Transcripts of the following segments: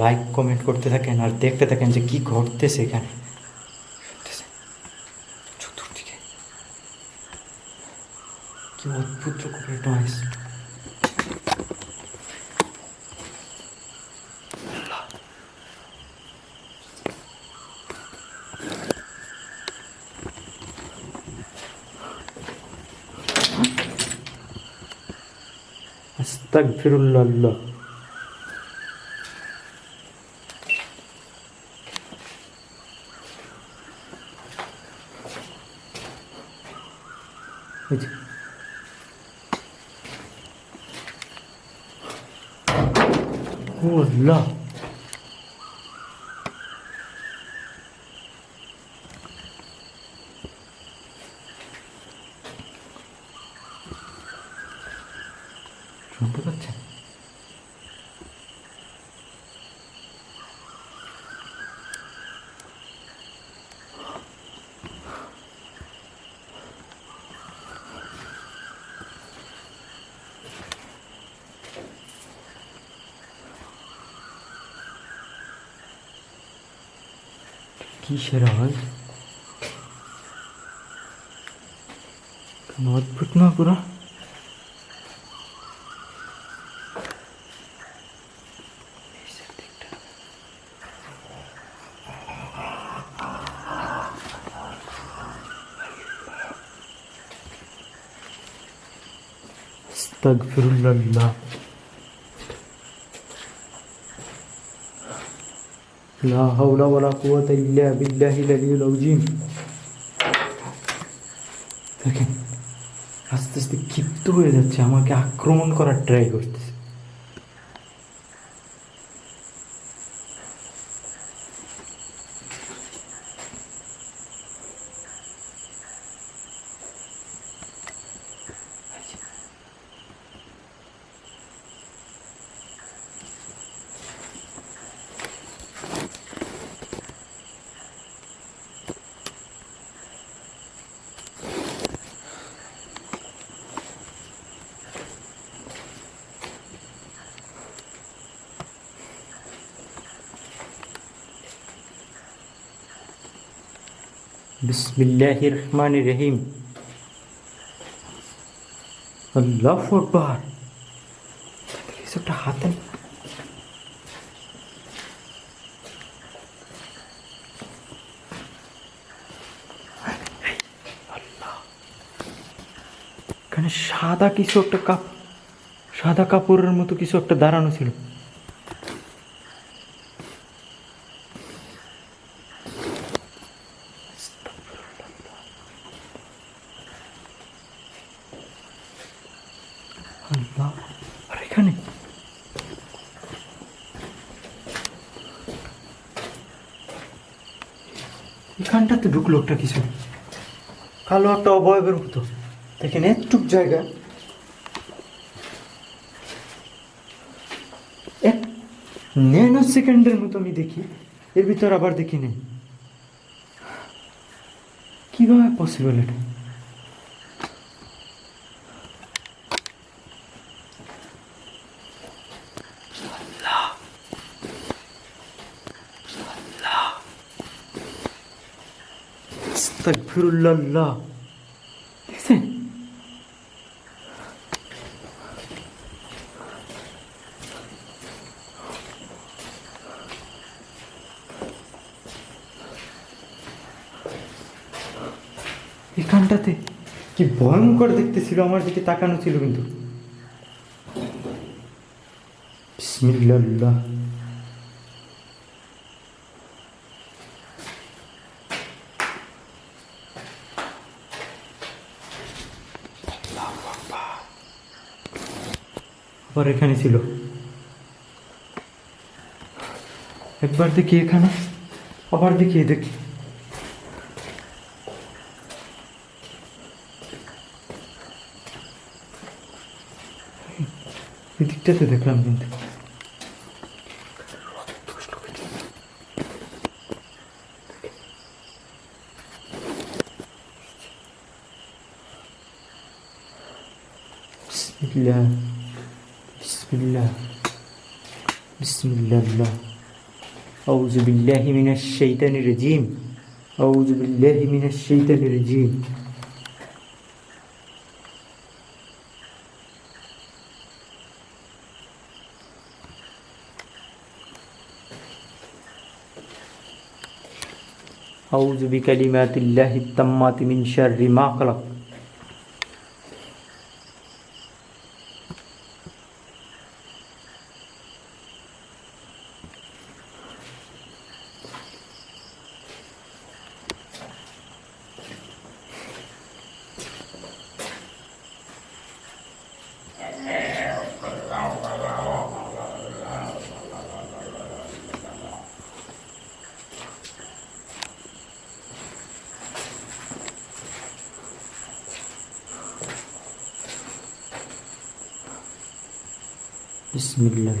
Like comment করতে থাকেন আর দেখতে থাকেন যে কি ঘটতেছে এখানে। শুনতেছেন? চতুর্দিকে কি অদ্ভুত রকমের নয়েস আস্তাগফিরুল্লাহ। এই যে। ও আল্লাহ শুনতে পাচ্ছেন কিসের আওয়াজ কেন অদ্ভুত না পুরো لا حول ولا قوة إلا بالله العلي العظيم. দেখেন, আস্তে আস্তে ক্ষিপ্ত হয়ে যাচ্ছে, আমাকে আক্রমণ করার ট্রাই করছে। সাদা কিছু একটা কাপ সাদা কাপড়ের মতো কিছু একটা দাঁড়ানো ছিল আল্লাহ আর এখানে একটা কিছু কালো একটা অবয়বের মতো দেখেন, একটুক জায়গা। এক ন্যানো সেকেন্ডের মতো আমি দেখি। এর ভিতর আবার দেখি নেই। কীভাবে পসিবল এটা? আস্তাগফিরুল্লাহ। দেখছেন? এখানটাতে কি ভয়ঙ্কর দেখতেছিল আমার দিকে তাকানো ছিল কিন্তু। বিসমিল্লাহ। ওর এখানে ছিল। একবার দেখি এখানে আবার দেখি দেখি এদিকটাতে দেখলাম কিন্তু। Yeah. بسم الله أعوذ بالله من الشيطان الرجيم. أعوذ بالله من الشيطان الرجيم. أعوذ بكلمات الله التامات من شر ما خلق بسم الله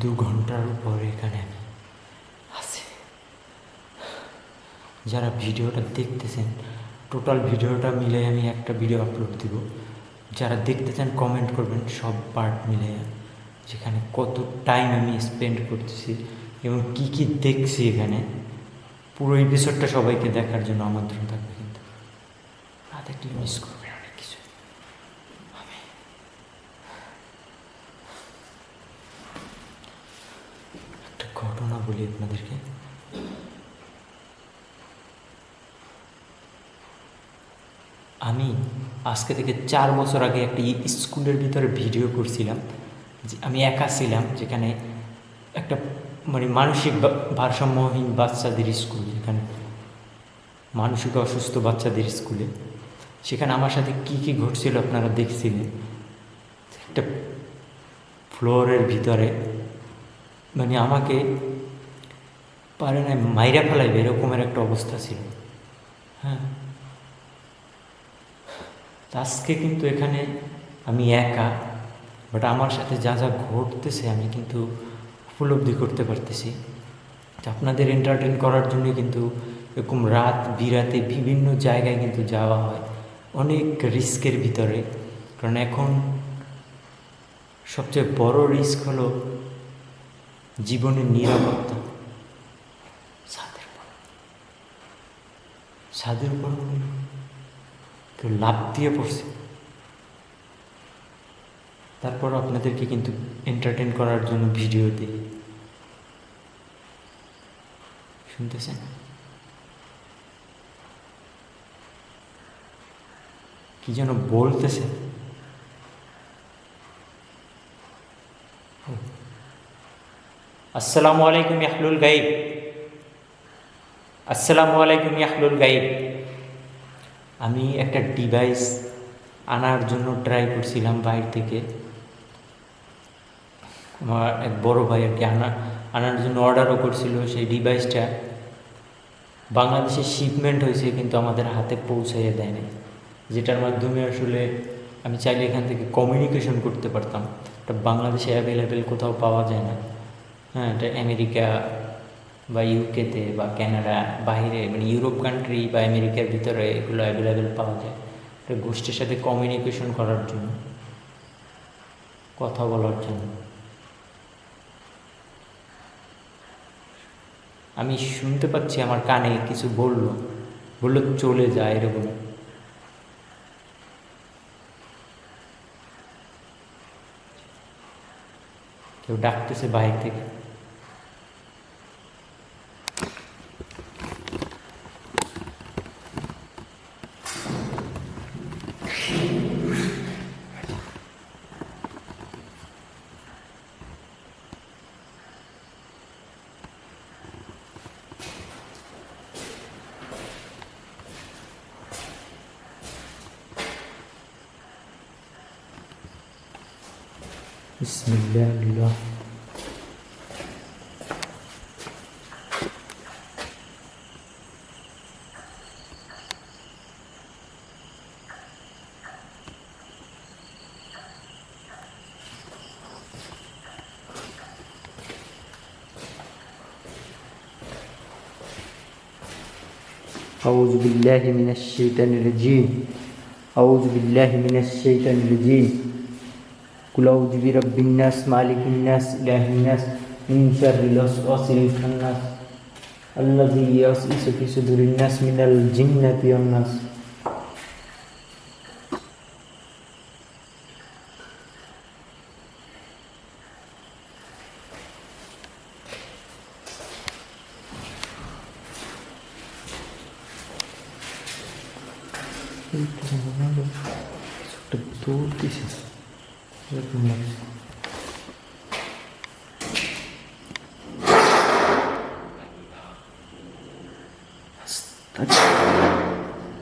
দু ঘণ্টার উপরে এখানে আছি। যারা ভিডিওটা দেখতেছেন টোটাল ভিডিওটা মিলে আমি একটা ভিডিও আপলোড দিব। যারা দেখতে চান কমেন্ট করবেন, সব পার্ট মিলে যেখানে কত টাইম আমি স্পেন্ড করতেছি এবং কি কি দেখছি এখানে। পুরো এপিসোডটা সবাইকে দেখার জন্য আমন্ত্রণ থাকবে কিন্তু। না দেখলে মিস করবে অনেক কিছু আমি একটা ঘটনা বলি আপনাদেরকে। আমি আজকে থেকে চার বছর আগে একটি স্কুলের ভিতরে ভিডিও করছিলাম, যে আমি একা ছিলাম, যেখানে একটা মানে মানসিক ভারসাম্যহীন বাচ্চাদের স্কুল, যেখানে মানসিক অসুস্থ বাচ্চাদের স্কুলে। সেখানে আমার সাথে কি কি ঘটছিল আপনারা দেখছিলেন। একটা ফ্লোরের ভিতরে মানে আমাকে পারে না মাইরা ফেলাইবে, এরকমের একটা অবস্থা ছিল। হ্যাঁ। আজকে কিন্তু এখানে আমি একা বাট আমার সাথে যা যা ঘটতেছে আমি কিন্তু উপলব্ধি করতে পারতেছি। আপনাদের এন্টারটেন করার জন্য কিন্তু এরকম রাত বিরাতে বিভিন্ন জায়গায় কিন্তু যাওয়া হয়, অনেক রিস্কের ভিতরে। কারণ এখন সবচেয়ে বড় রিস্ক হলো জীবনের নিরাপত্তা। ছাদের উপর ছাদের উপর কেউ লাভ দিয়ে পড়ছে। তারপর আপনাদেরকে কিন্তু এন্টারটেন করার জন্য ভিডিও দিই। শুনতেছেন? কি যেন বলতেছে। আসসালামু আলাইকুম ইয়াহলুল গাইব আসসালামু আলাইকুম ইয়াহলুল গাইব আমি একটা ডিভাইস আনার জন্য ট্রাই করছিলাম বাইরে থেকে। আমার এক বড় ভাই আর কি আনা, আনার জন্য অর্ডারও করছিল সেই ডিভাইসটা বাংলাদেশে শিপমেন্ট হয়েছে, কিন্তু আমাদের হাতে পৌঁছাইয়ে দেয়নি যেটার মাধ্যমে আসলে আমি চাইলে এখান থেকে কমিউনিকেশন করতে পারতাম। বাংলাদেশে অ্যাভেলেবেল কোথাও পাওয়া যায় না। হ্যাঁ এটা আমেরিকা বা ইউকেতে বা কানাডা বাইরে মানে ইউরোপ কান্ট্রি বা আমেরিকার ভিতরে এগুলো অ্যাভেলেবেল পাওয়া যায়। এটা গোষ্ঠীর সাথে কমিউনিকেশন করার জন্য, কথা বলার জন্য। আমি শুনতে পাচ্ছি, আমার কানে কিছু বলল বলল চলে যায় এরকম। কেউ ডাকতেছে বাহির থেকে। أعوذ بالله من الشيطان الرجيم. أعوذ بالله من الشيطان الرجيم. قل أعوذ برب الناس مالك الناس إله الناس من شر الوسواس الخناس الذي يوسوس في صدور الناس من الجنة والناس.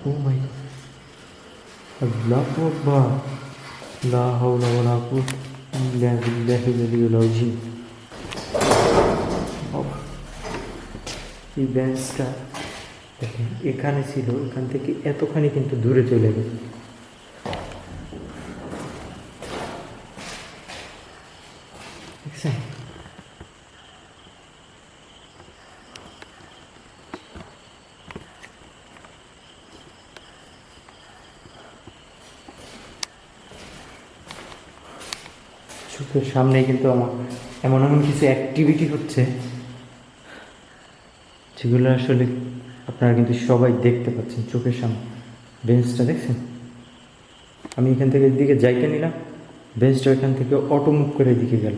ও মাই আল্লাহু আকবার। লা হাওলা ওয়ালা কুওয়াতা ইল্লা বিল্লাহিল আলিয়্যিল আযীম। এই ব্যাঞ্চটা দেখেন, এখানে ছিল, এখান থেকে এতখানি কিন্তু দূরে চলে গেছে দেখছেন চোখের সামনে কিন্তু আমার এমন এমন কিছু অ্যাক্টিভিটি হচ্ছে, যেগুলো আসলে আপনারা কিন্তু সবাই দেখতে পাচ্ছেন চোখের সামনে। বেঞ্চটা দেখছেন? আমি এখান থেকে এদিকে যাইতে নিলাম বেঞ্চটা এখান থেকে অটো মুভ করে এদিকে গেল।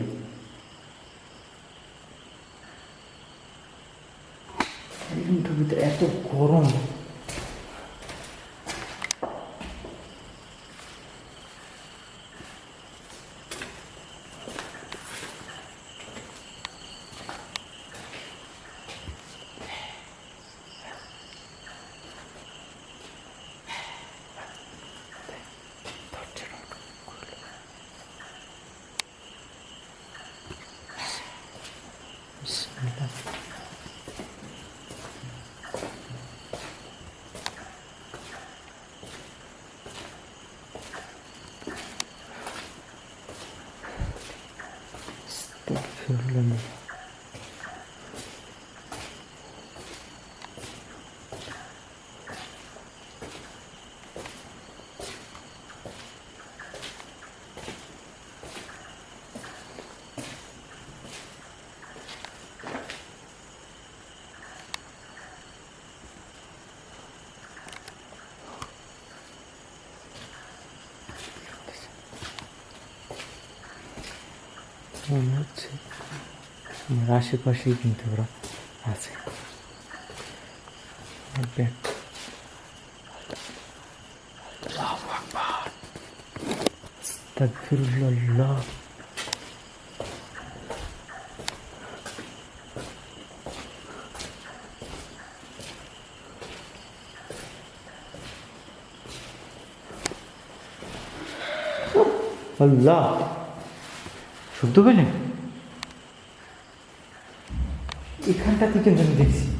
এত গরম বিসমিল্লাহ। আস্তাগফিরুল্লাহ। মনে হচ্ছে। আমার আশেপাশেই কিন্তু ওরা আছে। আল্লাহ শুনতে পেলেন এখানটা থেকে আমি দেখছি।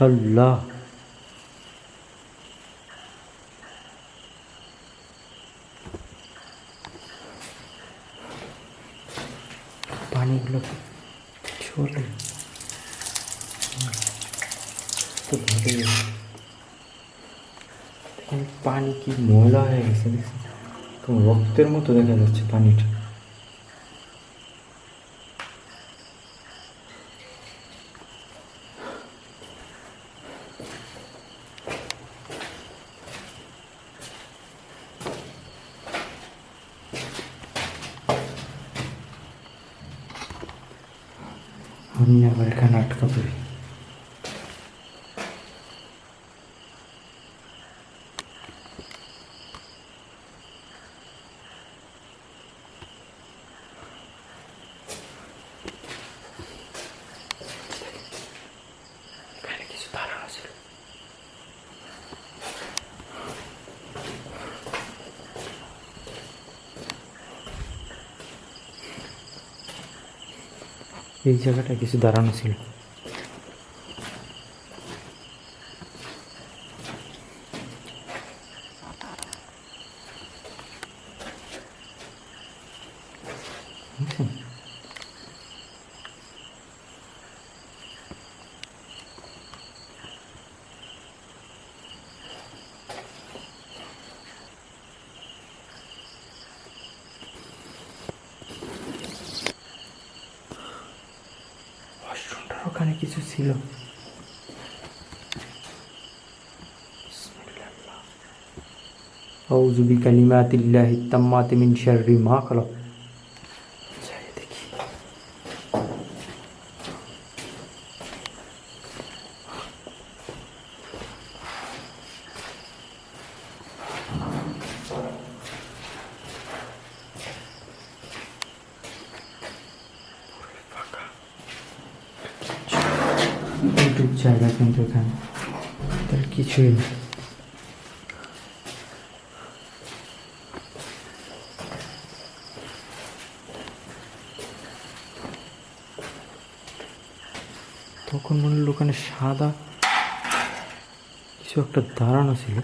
আল্লাহ পানিগুলো তো চলে তো ভালোই দেখেন পানি কি ময়লা হয়ে গেছে দেখছেন কেমন রক্তের মতো দেখা যাচ্ছে পানিটা আমি আবার এখানে আটকা পড়ি এখানে কিছু দাঁড়ানো ছিল এই জায়গাটা কিছু দাঁড়ানো ছিল। ওখানে কিছু ছিল أعوذ بكلمات الله التامات من شر ما خلق কিছুই তখন মনে হলো ওখানে সাদা কিছু একটা দাঁড়ানো ছিল।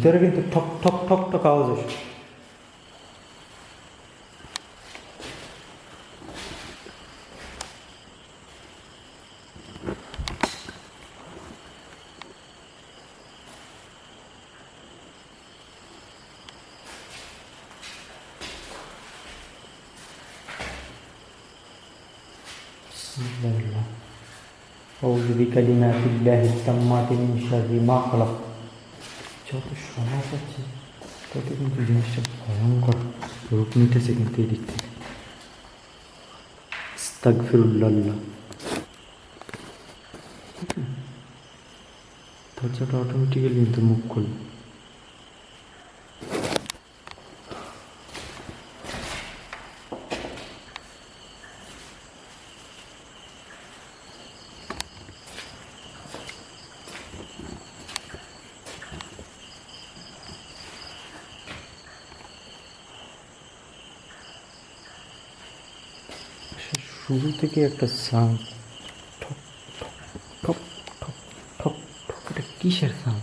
밑에를 이렇게 턱턱턱턱 가워서 بسم الله أعوذ بكلمات الله التامات من شر ما خلق. যত সমাজ আছে, তত কিন্তু জিনিসটা ভয়ঙ্কর রূপ নিতেছে কিন্তু এই দিক থেকে। আস্তাগফিরুল্লাহ। দরজাটা অটোমেটিক্যালি কিন্তু মুখ করল থেকে একটা সাউন্ড ঠক ঠক ঠক ঠক ঠক এটা কিসের সাউন্ড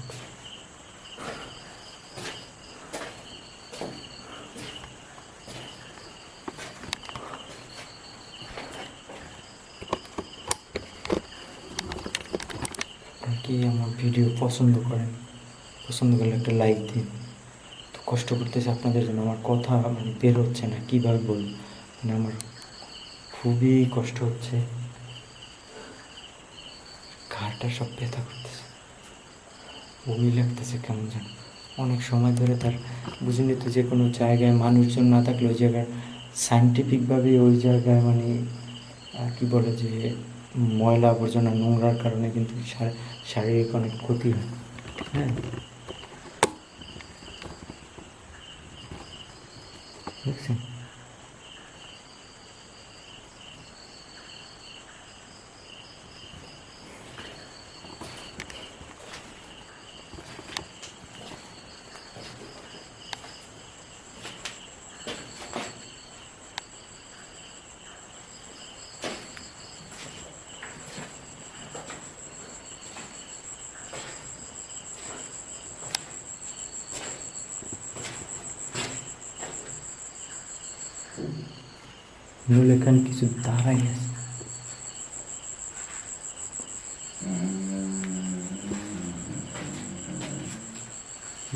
কি আমার ভিডিও পছন্দ করেন। পছন্দ করলে একটা লাইক দিন। তো কষ্ট করতেছি আপনাদের জন্য। আমার কথা মানে বের হচ্ছে না। কীভাবে বলব? মানে আমার খুবই কষ্ট হচ্ছে। ঘাড়টা সব ব্যথা করতেছে। বমি লাগতেছে কেমন যেন অনেক সময় ধরে তার বুঝে তো যে কোনো জায়গায় মানুষজন না থাকলে ওই জায়গায় সাইন্টিফিকভাবে ওই জায়গায় মানে কি বলে যে, ময়লা আবর্জনা নোংরার কারণে কিন্তু শারীরিক অনেক ক্ষতি হয়। হ্যাঁ? لولكان كي سدارا ياس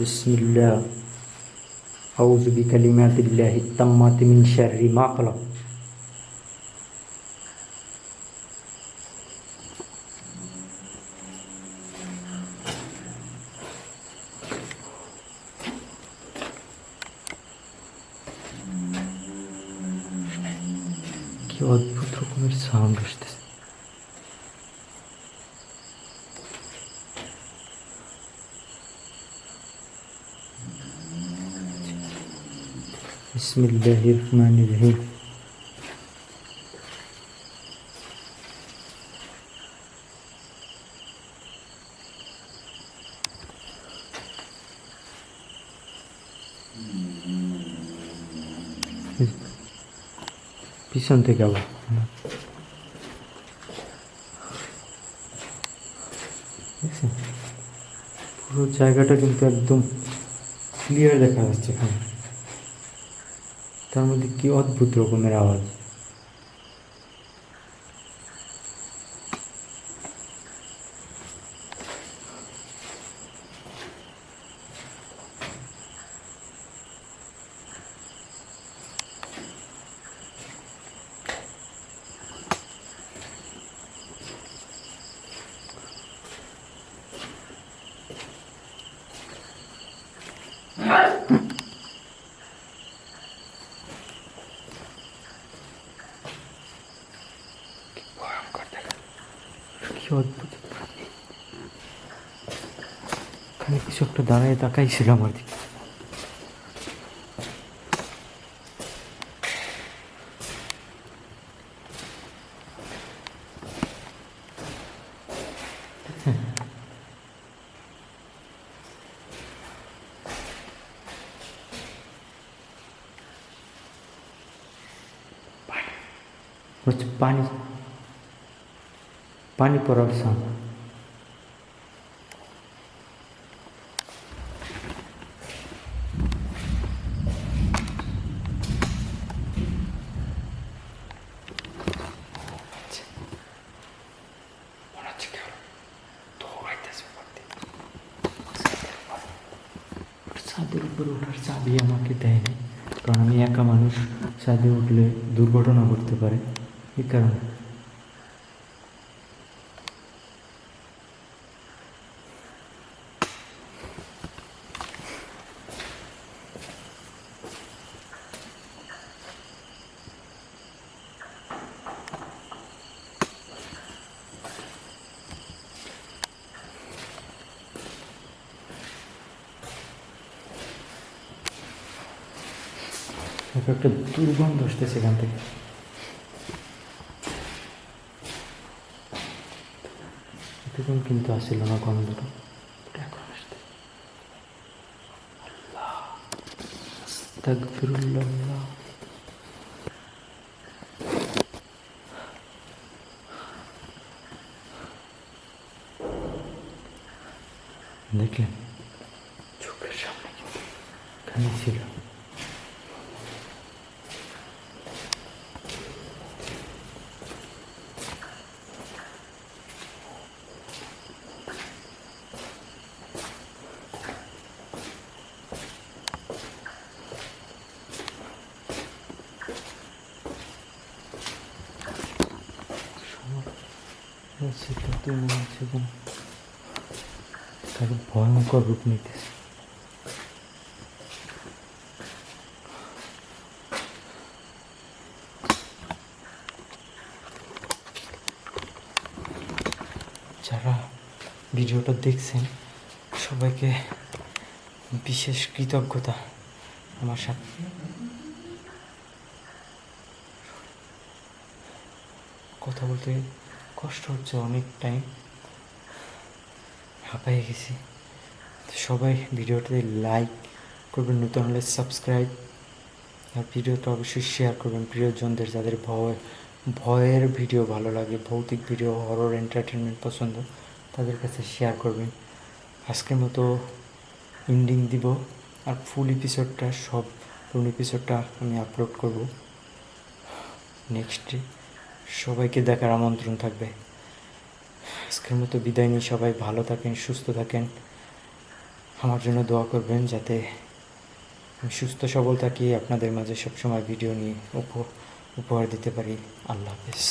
بسم الله. أعوذ بكلمات الله التامة من شر ما قلق କି ଅଦ୍ଭୁତ ରକমের সাউন্ড আসতেছে বিসমিল্লাহির রহমানির রহিম পিছন থেকে আবার? পুরো জায়গাটা কিন্তু একদম ক্লিয়ার দেখা যাচ্ছে এখানে। তার মধ্যে কি অদ্ভুত রকমের আওয়াজ ভয়ঙ্কর দেখা কি অদ্ভুত প্রাণী। ওখানে কিছু একটা দাঁড়ায় তাকাইছিল আমার দিকে হচ্ছে পানি পানি পড়ার সাউন্ড ছাদের উপরে ওঠার চাবি আমাকে দেয়নি কারণ আমি একা মানুষ ছাদে উঠলে দুর্ঘটনা ঘটতে পারে এই কারণে এক একটা দুর্গন্ধ আসতেছে এখান থেকে এতক্ষণ কিন্তু আসছিল না গন্ধটা। এখন দেখলেন? চোখের সামনে। কিন্তু ছিল সেটা তো মনে হচ্ছে যেন তাকে ভয়ঙ্কর রূপ নিতে। যারা ভিডিওটা দেখছেন, সবাইকে বিশেষ কৃতজ্ঞতা আমার সাথে। কথা বলতে কষ্ট হচ্ছে অনেক টাইম হাঁপায়ে গেছি। সবাই ভিডিওটাতে লাইক করবেন, নতুন হলে সাবস্ক্রাইব আর ভিডিওটা অবশ্যই শেয়ার করবেন প্রিয়জনদের, যাদের ভয়, ভয়ের ভিডিও ভালো লাগে, ভৌতিক ভিডিও হরর এন্টারটেনমেন্ট পছন্দ, তাদের কাছে শেয়ার করবেন। আজকের মতো এন্ডিং দিব। আর ফুল এপিসোডটা সব পুরো এপিসোডটা আমি আপলোড করব। নেক্সট সবাইকে দেখার আমন্ত্রণ থাকবে। আজকের মতো বিদায় নিয়ে সবাই ভালো থাকেন, সুস্থ থাকেন। আমার জন্য দোয়া করবেন যাতে আমি সুস্থ, সবল থাকি, আপনাদের মাঝে সবসময় ভিডিও নিয়ে উপ, উপহার দিতে পারি। আল্লাহ হাফেজ।